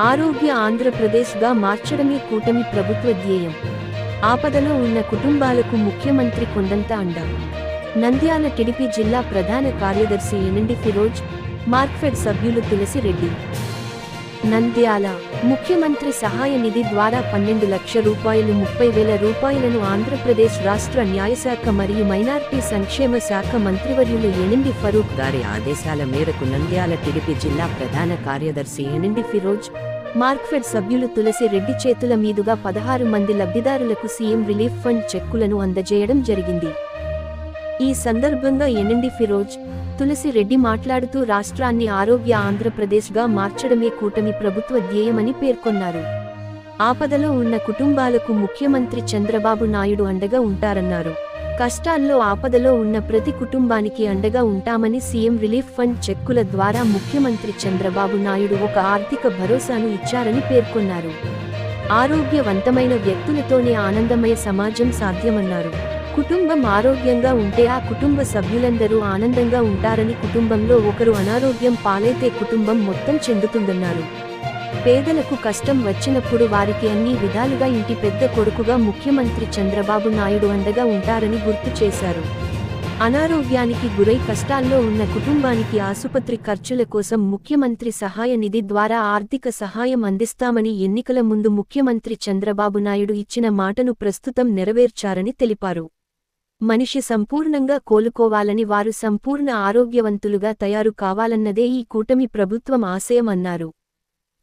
ఆరోగ్య ఆంధ్రప్రదేశ్గా మార్చడమే కూటమి ప్రభుత్వ ధ్యేయం. ఆపదలో ఉన్న కుటుంబాలకు ముఖ్యమంత్రి కొండంత అండ. నంద్యాల టిడిపి జిల్లా ప్రధాన కార్యదర్శి ఎనండి ఫిరోజ్ మార్క్ఫెడ్ సభ్యులు తులసిరెడ్డి. నంద్యాల. ముఖ్యమంత్రి సహాయ నిధి ద్వారా పన్నెండు లక్ష రూపాయలు ముప్పై వేల రూపాయలను ఆంధ్రప్రదేశ్ రాష్ట్ర న్యాయశాఖ మరియు మైనార్టీ సంక్షేమ శాఖ మంత్రివర్యులు ఎనిమిది ఫరూక్ గారి ఆదేశాల మేరకు నంద్యాల టిడిపి జిల్లా ప్రధాన కార్యదర్శి ఎనిండి ఫిరోజ్ మార్క్ఫెడ్ సభ్యులు తులసి రెడ్డి చేతుల మీదుగా పదహారు మంది లబ్ధిదారులకు సీఎం రిలీఫ్ ఫండ్ చెక్కులను అందజేయడం జరిగింది. ఈ సందర్భంగా ఎనండి ఫిరోజ్ తులసి రెడ్డి మాట్లాడుతూ రాష్ట్రాన్ని ఆరోగ్య ఆంధ్రప్రదేశ్గా మార్చడమే కూటమి ప్రభుత్వ ధ్యేయమని పేర్కొన్నారు. ఆపదలో ఉన్న కుటుంబాలకు ముఖ్యమంత్రి చంద్రబాబు నాయుడు అండగా ఉంటారన్నారు. కష్టాల్లో ఆపదలో ఉన్న ప్రతి కుటుంబానికి అండగా ఉంటామని సీఎం రిలీఫ్ ఫండ్ చెక్కుల ద్వారా ముఖ్యమంత్రి చంద్రబాబు నాయుడు ఒక ఆర్థిక భరోసాను ఇచ్చారని పేర్కొన్నారు. ఆరోగ్యవంతమైన వ్యక్తులతోనే ఆనందమయ సమాజం సాధ్యమన్నారు. కుటుంబం ఆరోగ్యంగా ఉంటే ఆ కుటుంబ సభ్యులందరూ ఆనందంగా ఉంటారని కుటుంబంలో ఒకరు అనారోగ్యం పాలైతే కుటుంబం మొత్తం చెందుతుందన్నారు. పేదలకు కష్టం వచ్చినప్పుడు వారికి అన్ని విధాలుగా ఇంటి పెద్ద కొడుకుగా ముఖ్యమంత్రి చంద్రబాబు నాయుడు అండగా ఉంటారని గుర్తు చేశారు. అనారోగ్యానికి గురై కష్టాల్లో ఉన్న కుటుంబానికి ఆసుపత్రి ఖర్చుల కోసం ముఖ్యమంత్రి సహాయ నిధి ద్వారా ఆర్థిక సహాయం అందిస్తామని ఎన్నికల ముందు ముఖ్యమంత్రి చంద్రబాబు నాయుడు ఇచ్చిన మాటను ప్రస్తుతం నెరవేర్చారని తెలిపారు. మనిషి సంపూర్ణంగా కోలుకోవాలని వారు సంపూర్ణ ఆరోగ్యవంతులుగా తయారు కావాలన్నదే ఈ కూటమి ప్రభుత్వం ఆశయం అన్నారు